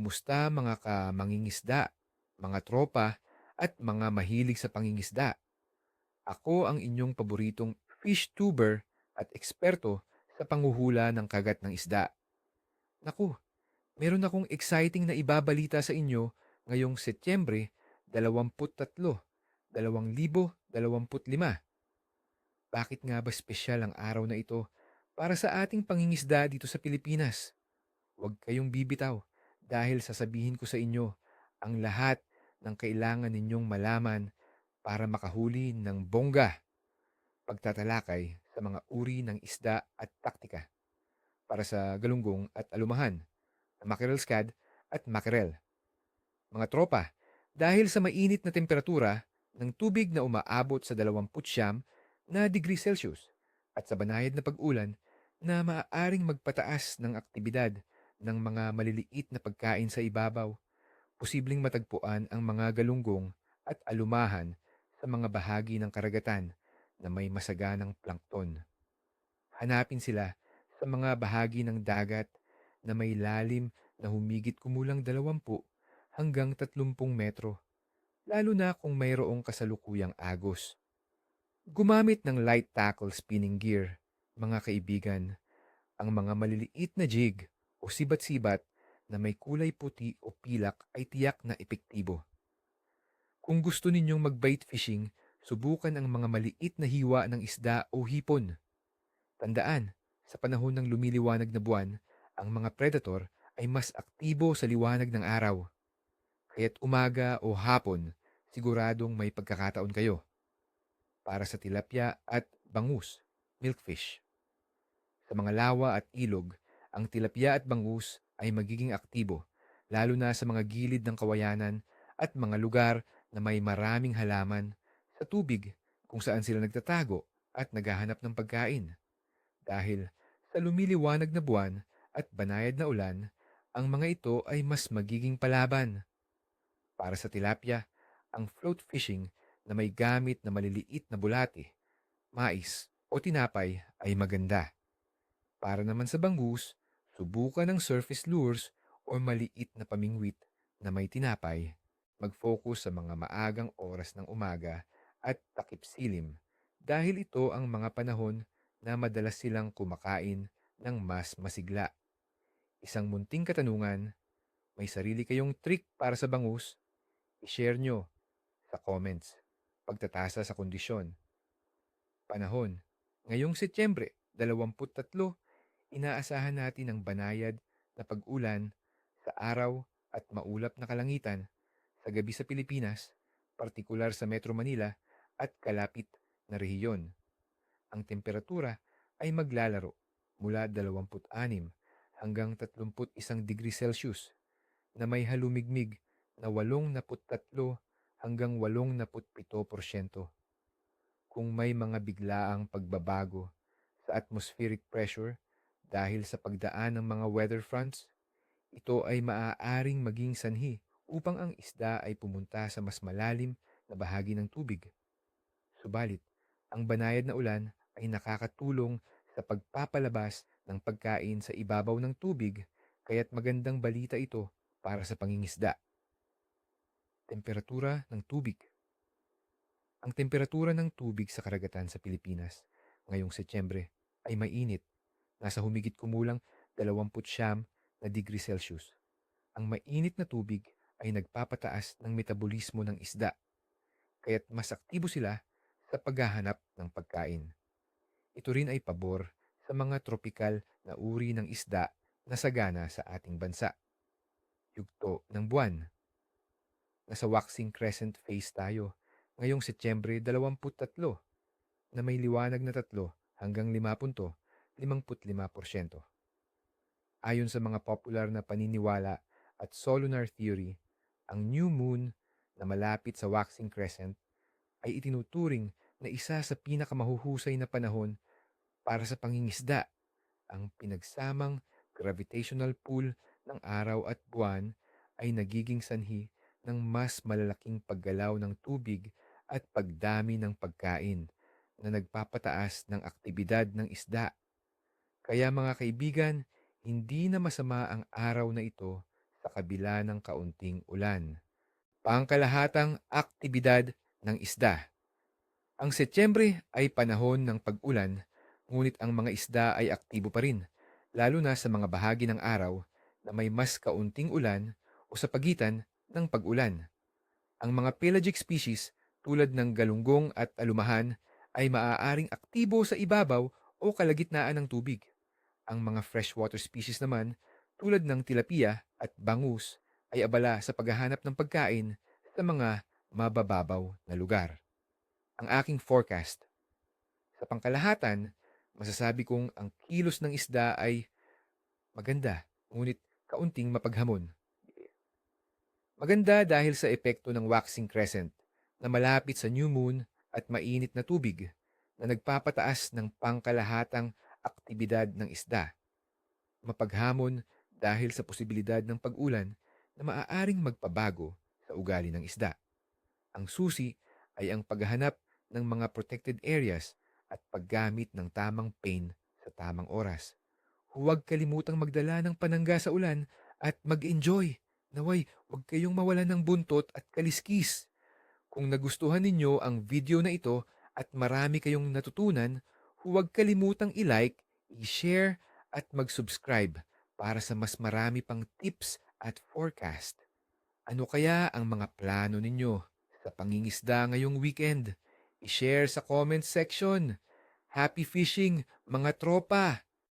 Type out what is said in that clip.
Kumusta mga kamangingisda, mga tropa, at mga mahilig sa pangingisda? Ako ang inyong paboritong fish tuber at eksperto sa panguhula ng kagat ng isda. Naku, meron akong exciting na ibabalita sa inyo ngayong Setyembre 23, 2025. Bakit nga ba espesyal ang araw na ito para sa ating pangingisda dito sa Pilipinas? Huwag kayong bibitaw dahil sasabihin ko sa inyo ang lahat ng kailangan ninyong malaman para makahuli ng bongga. Pagtatalakay sa mga uri ng isda at taktika para sa galunggong at alumahan, mackerel scad at mackerel. Mga tropa, dahil sa mainit na temperatura ng tubig na umaabot sa 29 na degree Celsius at sa banayad na pag-ulan na maaaring magpataas ng aktibidad ng mga maliliit na pagkain sa ibabaw, posibleng matagpuan ang mga galunggong at alumahan sa mga bahagi ng karagatan na may masaganang plankton. Hanapin sila sa mga bahagi ng dagat na may lalim na humigit kumulang 20 hanggang 30 metro, lalo na kung mayroong kasalukuyang agos. Gumamit ng light tackle spinning gear, mga kaibigan, ang mga maliliit na jig o sibat-sibat na may kulay puti o pilak ay tiyak na epektibo. Kung gusto ninyong mag-bait fishing, subukan ang mga maliit na hiwa ng isda o hipon. Tandaan, sa panahon ng lumiliwanag na buwan, ang mga predator ay mas aktibo sa liwanag ng araw. Kaya't umaga o hapon, siguradong may pagkakataon kayo. Para sa tilapia at bangus, milkfish. Sa mga lawa at ilog, ang tilapia at bangus ay magiging aktibo, lalo na sa mga gilid ng kawayanan at mga lugar na may maraming halaman sa tubig kung saan sila nagtatago at naghahanap ng pagkain. Dahil sa lumiliwanag na buwan at banayad na ulan, ang mga ito ay mas magiging palaban. Para sa tilapia, ang float fishing na may gamit na maliliit na bulate, mais o tinapay ay maganda. Para naman sa bangus, subukan ng surface lures o maliit na pamingwit na may tinapay. Mag-focus sa mga maagang oras ng umaga at takip silim dahil ito ang mga panahon na madalas silang kumakain ng mas masigla. Isang munting katanungan, may sarili kayong trick para sa bangus? I-share nyo sa comments. Pagtatasa sa kondisyon. Panahon. Ngayong Setyembre 23, inaasahan natin ang banayad na pag-ulan sa araw at maulap na kalangitan sa gabi sa Pilipinas, partikular sa Metro Manila at kalapit na rehiyon. Ang temperatura ay maglalaro mula 26 hanggang 31 degree Celsius na may halumigmig na 83 hanggang 87%. Kung may mga biglaang pagbabago sa atmospheric pressure dahil sa pagdaan ng mga weather fronts, ito ay maaaring maging sanhi upang ang isda ay pumunta sa mas malalim na bahagi ng tubig. Subalit, ang banayad na ulan ay nakakatulong sa pagpapalabas ng pagkain sa ibabaw ng tubig kaya't magandang balita ito para sa pangingisda. Temperatura ng tubig Ang temperatura ng tubig sa karagatan sa Pilipinas ngayong Setyembre ay mainit, nasa humigit kumulang 29 na degree Celsius. Ang mainit na tubig ay nagpapataas ng metabolismo ng isda, kaya't mas aktibo sila sa paghahanap ng pagkain. Ito rin ay pabor sa mga tropikal na uri ng isda na sagana sa ating bansa. Yugto ng buwan. Nasa waxing crescent phase tayo ngayong Setyembre 23 na may liwanag na 3 hanggang 5.55%. Ayon sa mga popular na paniniwala at solunar theory, ang new moon na malapit sa waxing crescent ay itinuturing na isa sa pinakamahuhusay na panahon para sa pangingisda. Ang pinagsamang gravitational pull ng araw at buwan ay nagiging sanhi ng mas malalaking paggalaw ng tubig at pagdami ng pagkain na nagpapataas ng aktibidad ng isda. Kaya mga kaibigan, hindi na masama ang araw na ito sa kabila ng kaunting ulan. Pangkalahatang aktibidad ng isda. Ang Setyembre ay panahon ng pag-ulan, ngunit ang mga isda ay aktibo pa rin, lalo na sa mga bahagi ng araw na may mas kaunting ulan o sa pagitan ng pag-ulan. Ang mga pelagic species tulad ng galunggong at alumahan ay maaaring aktibo sa ibabaw o kalagitnaan ng tubig. Ang mga freshwater species naman tulad ng tilapia at bangus ay abala sa paghahanap ng pagkain sa mga mabababaw na lugar. Ang aking forecast. Sa pangkalahatan, masasabi kong ang kilos ng isda ay maganda, ngunit kaunting mapaghamon. Maganda dahil sa epekto ng waxing crescent na malapit sa new moon at mainit na tubig na nagpapataas ng pangkalahatang aktibidad ng isda. Mapaghamon dahil sa posibilidad ng pag-ulan na maaaring magpabago sa ugali ng isda. Ang susi ay ang paghahanap ng mga protected areas at paggamit ng tamang pain sa tamang oras. Huwag kalimutang magdala ng panangga sa ulan at mag-enjoy. Naway, huwag kayong mawalan ng buntot at kaliskis. Kung nagustuhan ninyo ang video na ito at marami kayong natutunan, huwag kalimutang i-like, i-share at mag-subscribe para sa mas marami pang tips at forecast. Ano kaya ang mga plano ninyo sa pangingisda ngayong weekend? I-share sa comment section. Happy fishing, mga tropa!